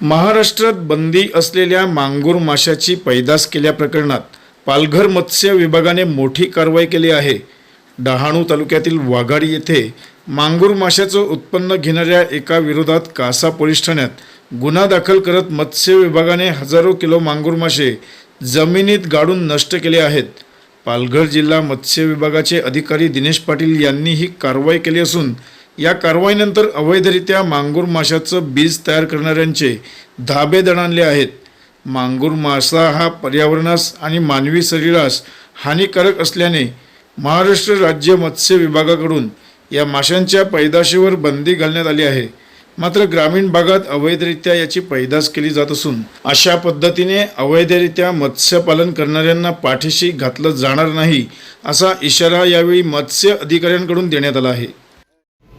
महाराष्ट्रात बंदी असलेल्या मांगूर माशाची पैदास केल्याप्रकरणात पालघर मत्स्य विभागाने मोठी कारवाई केली आहे. डहाणू तालुक्यातील वाघाडी येथे मांगूर माशाचं उत्पन्न घेणाऱ्या एका विरोधात कासा पोलीस ठाण्यात गुन्हा दाखल करत मत्स्य विभागाने हजारो किलो मांगूर मासे जमिनीत गाडून नष्ट केले आहेत. पालघर जिल्हा मत्स्य विभागाचे अधिकारी दिनेश पाटील यांनी ही कारवाई केली असून या कारवाईनंतर अवैधरित्या मांगूर माशाचं बीज तयार करणाऱ्यांचे धाबे दणाणले आहेत. मांगूर मासा हा पर्यावरणास आणि मानवी शरीरास हानिकारक असल्याने महाराष्ट्र राज्य मत्स्य विभागाकडून या माशांच्या पैदाशीवर बंदी घालण्यात आली आहे. मात्र ग्रामीण भागात अवैधरित्या याची पैदास केली जात असून अशा पद्धतीने अवैधरित्या मत्स्यपालन करणाऱ्यांना पाठीशी घातलं जाणार नाही असा इशारा यावेळी मत्स्य अधिकाऱ्यांकडून देण्यात आला आहे.